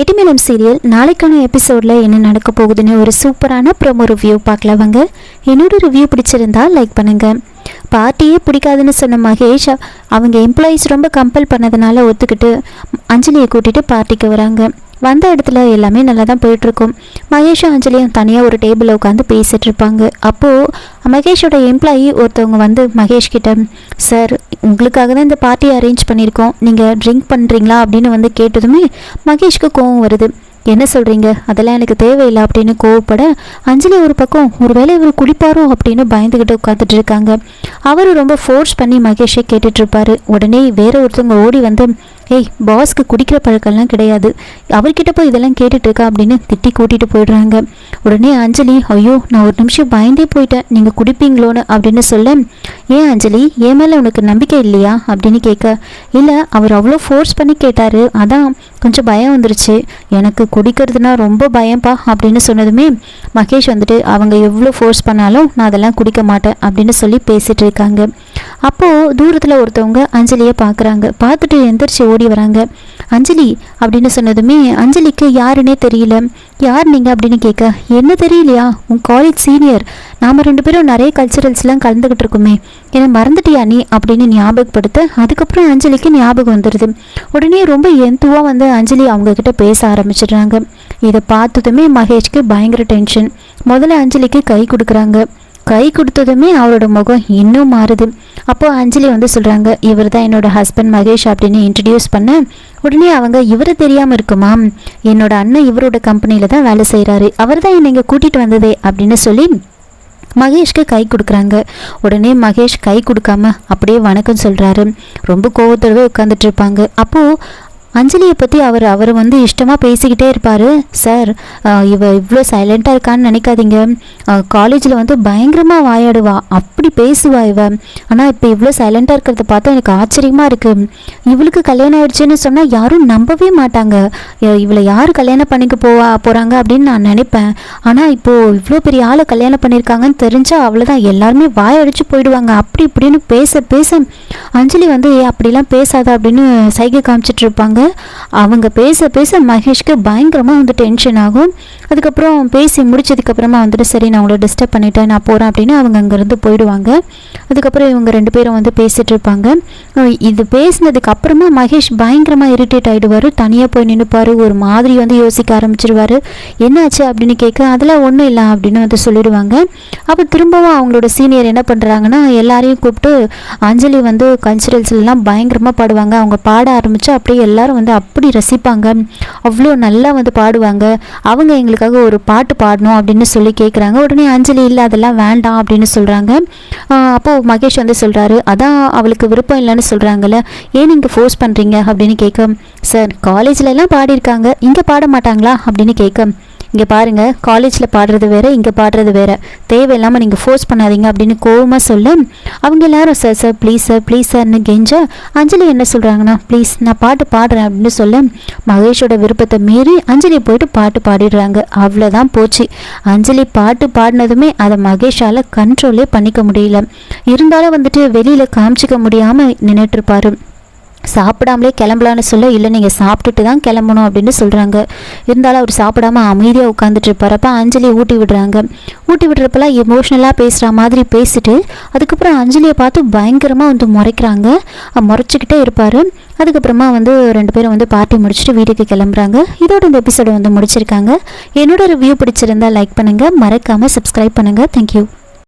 இடிமேலம் serial நாளைக்கான எபிசோடில் என்ன நடக்க போகுதுன்னு ஒரு சூப்பரான ப்ரோமோ ரிவ்யூ பார்க்கலாம் வாங்க. என்னோட ரிவ்யூ பிடிச்சிருந்தா லைக் பண்ணுங்கள் பார்ட்டியே பிடிக்காதுன்னு சொன்ன மகேஷ் அவங்க எம்ப்ளாயீஸ் ரொம்ப கம்பல் பண்ணதுனால ஒத்துக்கிட்டு அஞ்சலியை கூட்டிகிட்டு பார்ட்டிக்கு வராங்க. வந்த இடத்துல எல்லாமே நல்லா தான் போயிட்டுருக்கும். மகேஷும் அஞ்சலியும் தனியாக ஒரு டேபிளில் உட்காந்து பேசிகிட்டு இருப்பாங்க அப்போது மகேஷோட எம்ப்ளாயி ஒருத்தவங்க வந்து மகேஷ் கிட்ட சார் உங்களுக்காக தான் இந்த பார்ட்டி அரேஞ்ச் பண்ணியிருக்கோம். நீங்கள் ட்ரிங்க் பண்ணுறீங்களா அப்படின்னு வந்து கேட்டதுமே மகேஷ்க்கு கோவம் வருது. என்ன சொல்கிறீங்க அதெல்லாம் எனக்கு தேவையில்லை அப்படின்னு கோவப்பட அஞ்சலி ஒரு பக்கம் ஒருவேளை இவர் குடிப்பாரோ அப்படின்னு பயந்துக்கிட்டு உட்காந்துட்டு இருக்காங்க. அவர் ரொம்ப ஃபோர்ஸ் பண்ணி மகேஷை கேட்டுட்டு உடனே வேற ஒருத்தவங்க ஓடி வந்து ஏய் பாஸ்க்கு குடிக்கிற பழக்கம்லாம் கிடையாது. அவர்கிட்ட போய் இதெல்லாம் கேட்டுட்டு இருக்கா அப்படின்னு திட்டி கூட்டிட்டு போயிடுறாங்க. உடனே அஞ்சலி ஐயோ நான் ஒரு நிமிஷம் பயந்தே போயிட்டேன். நீங்கள் குடிப்பீங்களோன்னு அப்படின்னு சொல்ல ஏன் அஞ்சலி என் மேலே உனக்கு நம்பிக்கை இல்லையா? அப்படின்னு கேட்க இல்லை அவர் அவ்வளோ ஃபோர்ஸ் பண்ணி கேட்டார். அதான் கொஞ்சம் பயம் வந்துருச்சு. எனக்கு குடிக்கிறதுனா ரொம்ப பயம்ப்பா அப்படின்னு சொன்னதுமே மகேஷ் வந்துட்டு அவங்க எவ்வளோ ஃபோர்ஸ் பண்ணாலும் நான் அதெல்லாம் குடிக்க மாட்டேன் அப்படின்னு சொல்லி பேசிகிட்டு இருக்காங்க. அப்போது தூரத்தில் ஒருத்தவங்க அஞ்சலியை பார்க்குறாங்க. பார்த்துட்டு எந்திரிச்சு ஓடி வராங்க. அஞ்சலி அப்படின்னு சொன்னதுமே அஞ்சலிக்கு யாருன்னே தெரியல. யார் நீங்கள் அப்படின்னு கேட்க என்ன தெரியலையா? உன் காலேஜ் சீனியர் நாம் ரெண்டு பேரும் நிறைய கல்ச்சுரல்ஸ்லாம் கலந்துக்கிட்டு இருக்கோமே. என்னை மறந்துட்டியா நீ? அப்படின்னு ஞாபகப்படுத்த அதுக்கப்புறம் அஞ்சலிக்கு ஞாபகம் வந்துடுது உடனே ரொம்ப எந்துவாக வந்து அஞ்சலி அவங்கக்கிட்ட பேச ஆரம்பிச்சிடுறாங்க. இதை பார்த்ததுமே மகேஷ்க்கு பயங்கர டென்ஷன் முதல்ல அஞ்சலிக்கு கை கொடுக்குறாங்க. கை கொடுத்ததுமே அவரோட முகம் இன்னும் மாறுது. அப்போ அஞ்சலி வந்து சொல்கிறாங்க இவர் தான் என்னோட ஹஸ்பண்ட் மகேஷ் அப்படின்னு இன்ட்ரடியூஸ் பண்ண உடனே அவங்க இவரை தெரியாமல் இருக்குமா? என்னோட அண்ணன் இவரோட கம்பெனியில் தான் வேலை செய்கிறாரு அவர் தான் என்னை இங்கே கூட்டிகிட்டு வந்ததே அப்படின்னு சொல்லி மகேஷ்க்கு கை கொடுக்குறாங்க. உடனே மகேஷ் கை கொடுக்காம அப்படியே வணக்கம் சொல்கிறாரு ரொம்ப கோவத்தோடவே உட்காந்துட்டு இருப்பாங்க. அப்போது அஞ்சலியை பற்றி அவர் அவர் வந்து இஷ்டமாக பேசிக்கிட்டே இருப்பார். சார் இவ இவ்வளோ சைலண்ட்டாக இருக்கான்னு நினைக்காதீங்க. காலேஜில் வந்து பயங்கரமாக வாயாடுவா. அப்படி பேசுவா இவ. ஆனால் இப்போ இவ்வளோ சைலண்ட்டாக இருக்கிறத பார்த்தா எனக்கு ஆச்சரியமாக இருக்குது இவளுக்கு கல்யாணம் ஆயிடுச்சுன்னு சொன்னால் யாரும் நம்பவே மாட்டாங்க. இவளை யார் கல்யாணம் பண்ணிக்க போவா போகிறாங்க அப்படின்னு நான் நினைப்பேன். ஆனால் இப்போது இவ்வளோ பெரிய ஆளை கல்யாணம் பண்ணியிருக்காங்கன்னு தெரிஞ்சால் அவ்வளோதான் எல்லாருமே வாயடிச்சு போயிடுவாங்க. அப்படி இப்படின்னு பேச பேச அஞ்சலி வந்து ஏ அப்படிலாம் பேசாத அப்படின்னு சைகை காமிச்சிட்டு இருப்பாங்க. அவங்க பேச பேச மகேஷ்க்கு பயங்கரமாக வந்து டென்ஷன் ஆகும். அதுக்கப்புறம் பேசி முடிச்சதுக்கப்புறமா வந்துட்டு சரி நான் உங்களை டிஸ்டர்ப் பண்ணிட்டேன் நான் போகிறேன் அப்படின்னு அவங்க அங்கேருந்து போயிடுவாங்க. அதுக்கப்புறம் இவங்க ரெண்டு பேரும் வந்து பேசிகிட்டு இருப்பாங்க. இது பேசினதுக்கு அப்புறமா மகேஷ் பயங்கரமாக இரிட்டேட் ஆகிடுவார் தனியாக போய் நின்றுப்பார் ஒரு மாதிரி வந்து யோசிக்க ஆரம்பிச்சிருவார். என்னாச்சு அப்படின்னு கேட்க அதெல்லாம் ஒன்றும் இல்லை அப்படின்னு வந்து சொல்லிடுவாங்க. அப்போ திரும்பவும் அவங்களோட சீனியர் என்ன பண்ணுறாங்கன்னா எல்லாரையும் கூப்பிட்டு அஞ்சலி வந்து கல்ச்சுரல்ஸ்லாம் பயங்கரமாக பாடுவாங்க. அவங்க பாட ஆரம்பித்து அப்படியே எல்லாரும் வந்து அப்படி ரசிப்பாங்க. அவ்வளோ நல்லா வந்து பாடுவாங்க. அவங்க எங்களுக்காக ஒரு பாட்டு பாடணும் அப்படின்னு சொல்லி கேட்குறாங்க உடனே அஞ்சலி இல்லை அதெல்லாம் வேண்டாம் அப்படின்னு சொல்கிறாங்க அப்போது மகேஷ் வந்து சொல்கிறாரு அதான் அவளுக்கு விருப்பம் இல்லைன்னு சொல்கிறாங்கல்ல ஏன் நீங்கள் ஃபோர்ஸ் பண்ணுறீங்க அப்படின்னு கேட்க சார் காலேஜ்லலாம் பாடியிருக்காங்க. இங்கே பாட மாட்டாங்களா? அப்படின்னு கேட்க இங்கே பாருங்கள் காலேஜில் பாடுறது வேறு இங்கே பாடுறது வேறு. தேவையில்லாமல் நீங்கள் ஃபோர்ஸ் பண்ணாதீங்க அப்படின்னு கோவமாக சொல்ல. அவங்க எல்லாரும் sir sir please sir please சார்னு கெஞ்ச அஞ்சலி என்ன சொல்கிறாங்கன்னா ப்ளீஸ் நான் பாட்டு பாடுறேன் அப்படின்னு சொல்ல. மகேஷோட விருப்பத்தை மீறி அஞ்சலி போயிட்டு பாட்டு பாடிடுறாங்க. அவ்வளோதான் போச்சு. அஞ்சலி பாட்டு பாடினதுமே அதை மகேஷால் கண்ட்ரோலே பண்ணிக்க முடியல. இருந்தாலும் வந்துட்டு வெளியில் காமிச்சிக்க முடியாமல் நின்றுட்டுருப்பாரு சாப்பிடாமலே கிளம்பலான்னு சொல்ல இல்லை நீங்கள் சாப்பிட்டுட்டு தான் கிளம்பணும் அப்படின்னு சொல்கிறாங்க இருந்தாலும் அவர் சாப்பிடாம அமைதியாக உட்காந்துட்டு இருப்பாரப்ப அஞ்சலி ஊட்டி விடுறாங்க. ஊட்டி விடுறப்பெல்லாம் எமோஷ்னலாக பேசுகிற மாதிரி பேசிட்டு அதுக்கப்புறம் அஞ்சலியை பார்த்து பயங்கரமாக வந்து முறைக்கிறாங்க. முறைச்சிக்கிட்டே இருப்பார். அதுக்கப்புறமா வந்து ரெண்டு பேரும் வந்து பார்ட்டி முடிச்சுட்டு வீட்டுக்கு கிளம்புறாங்க. இதோட இந்த எபிசோடு வந்து முடிச்சிருக்காங்க. என்னோட ரிவ்யூ பிடிச்சிருந்தா லைக் பண்ணுங்கள் மறக்காமல் சப்ஸ்கிரைப் பண்ணுங்கள் தேங்க்யூ